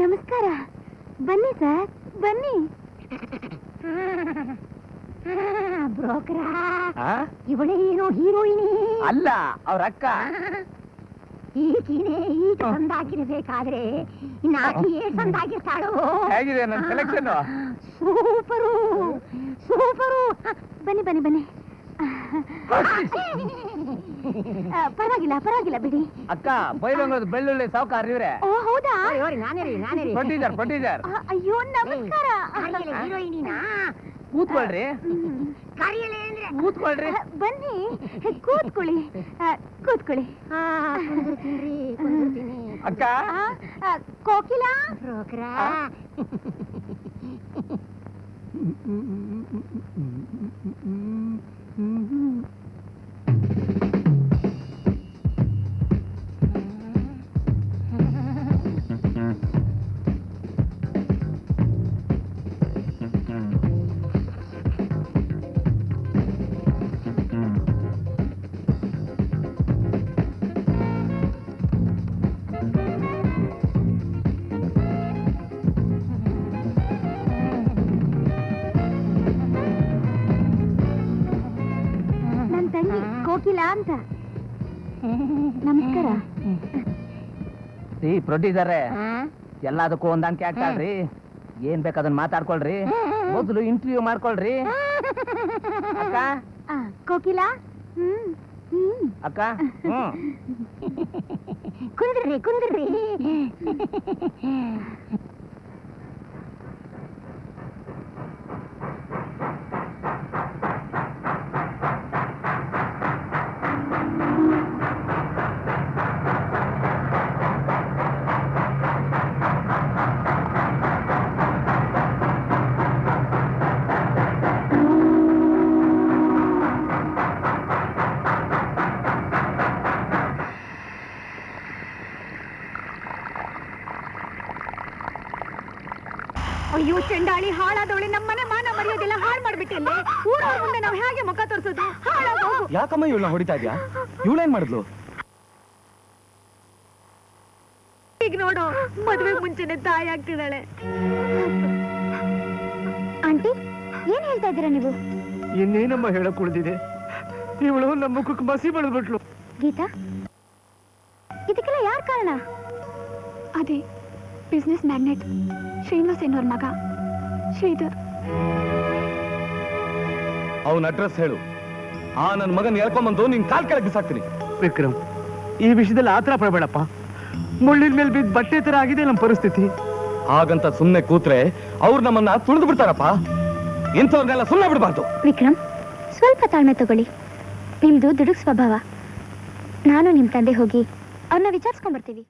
ನಮಸ್ಕಾರ. ಬನ್ನಿ ಸರ್ ಬನ್ನಿ. ಬ್ರೋಕರ ಆ? ಇವಳೇ ಏನೋ ಹೀರೋಯಿನಿ? ಅಲ್ಲ ಅವ್ರ ಅಕ್ಕ. ಈಗಿನೇ ಈಗ ಸಂದಾಗಿರ್ಬೇಕಾದ್ರೆ ನಾಕಿ ಸಂದಾಗಿರ್ತಾಳೋ ಹೇಗಿದೆ ನನ್ನ ಸೆಲೆಕ್ಷನ್ ಸೂಪರು ಸೂಪರು. ಬನ್ನಿ ಬನ್ನಿ ಬನ್ನಿ. ಆ, ಪರವಾಗಿಲ್ಲ ಪರವಾಗಿಲ್ಲ ಬಿಡಿ. ಅಕ್ಕ ಬೈಲೊಂಗದ ಬೆಳ್ಳುಳ್ಳಿ ಸಾವುಕಾರ ಇವ್ರೆ. ಓ ಹೌದಾ? ನಾನೇ ರೀ ನಾನೇ ರೀ ಪ್ರೊಡ್ಯೂಸರ್ ಪ್ರೊಡ್ಯೂಸರ್ ಆ, ಅಯ್ಯೋ ನಮಸ್ಕಾರ. ಹೀರೋಯಿನಿನಾ? ಕೂತ್ಕೊಳ್ರಿ. ಕರಿಯಲೇ ಅಂದ್ರೆ? ಕೂತ್ಕೊಳ್ರಿ. ಆ, ಬನ್ನಿ. ಕೂತ್ಕೊಳ್ಳಿ. ಆ, ಕೂತ್ಕೊಳ್ಳಿ. ಹಾ ಕುಂದಿರ್ತೀನಿ ಕುಂದಿರ್ತೀನಿ ಅಕ್ಕ. ಆ, ಆ, ಕೋಕಿಲಾ? ಬ್ರೋಕರ ಕೋಕಿಲಾ ಅಂತ. ನಮಸ್ಕಾರ. ಈ ಪ್ರೊಡ್ಯೂಸರೇ ಎಲ್ಲದಕ್ಕೂ ಹೊಂದಾಣಿಕೆ ಆಗ್ತಾಳ್ರಿ. ಏನ್ ಬೇಕು ಅದನ್ನ ಮಾತಾಡ್ಕೊಳ್ರಿ. ಮೊದಲು ಇಂಟರ್ವ್ಯೂ ಮಾಡ್ಕೊಳ್ರಿ. ಅಕ್ಕ? ಕೋಕಿಲಾ? ಅಕ್ಕ? ಕುಂದ್ರಿ ಕುಂದ್ರಿ. ಅಯ್ಯೋ ಚಂಡಾಳಿ ಹಾಳಾದವಳಿ ನಮ್ಮನೆ ಮಾನ ಮರ್ಯಾದೆಲ್ಲ ಹಾಳು ಮಾಡ್ಬಿಟ್ಟಿಲ್ಲ ಊರವ್ರ ಮುಂದೆ ನಾವು ಹೇಗೆ ಮುಖ ತೋರಿಸೋದು? ಯಾಕಮ್ಮ ಇವಳನ್ನ ಹೊಡಿತಾ ಇದ್ಯಾ? ಇವಳೇನ್ ಮಾಡಿದ್ಲು? ಈಗ ನೋಡು ಮದುವೆ ಮುಂಚೆನೆ ತಾಯಿ ಆಗ್ತಿದ್ದಾಳೆ. ಆಂಟಿ ಏನ್ ಹೇಳ್ತಾ ಇದ್ದೀರಾ ನೀವು? ಇನ್ನೇನಮ್ಮ ಹೇಳಕ್ ಉಳಿದಿದೆ ಇವಳು ನಮ್ಮ ಮುಖಕ್ಕೆ ಮಸಿ ಬೆಳೆದ್ಬಿಟ್ಲು ಗೀತಾ ಇದಕ್ಕೆಲ್ಲ ಯಾರ್ ಕಾರಣ? ಅದೇ ಬಿಸ್ನೆಸ್ ಮ್ಯಾಗ್ನೆಟ್ ಶ್ರೀನಿವಾಸ್ ಏನೋ ಮಗ. ಶ್ರೀಧರ್. ಅವನ ಅಡ್ರೆಸ್ ಹೇಳು. ಆ ನನ್ನ ಮಗನ್ ಎಳ್ಕೊಂಬಂದು ನಿನ್ ಕಾಲ್ ಕೆಳಗೆ ಬಿಸಾಕ್ತೀನಿ. ವಿಕ್ರಮ್ ಈ ವಿಷಯದಲ್ಲಿ ಆತರ ಪಡಬೇಡಪ್ಪ. ಮುಳ್ಳಿನ ಮೇಲೆ ಬಿದ್ದ ಬಟ್ಟೆ ತರ ಆಗಿದೆ ನಮ್ಮ ಪರಿಸ್ಥಿತಿ. ಹಾಗಂತ ಸುಮ್ಮನೆ ಕೂತ್ರೆ ಅವ್ರು ನಮ್ಮನ್ನ ತುಳಿದು ಬಿಡ್ತಾರಪ್ಪ. ಇಂಥವ್ರನ್ನೆಲ್ಲ ಸುಮ್ಮನೆ ಬಿಡಬಾರ್ದು. ವಿಕ್ರಮ್ ಸ್ವಲ್ಪ ತಾಳ್ಮೆ ತಗೊಳ್ಳಿ. ನಿಮ್ದು ದುಡುಕ್ ಸ್ವಭಾವ. ನಾನು ನಿಮ್ ತಂದೆ ಹೋಗಿ ಅವ್ರನ್ನ ವಿಚಾರಿಸ್ಕೊಂಡ್ ಬರ್ತೀವಿ.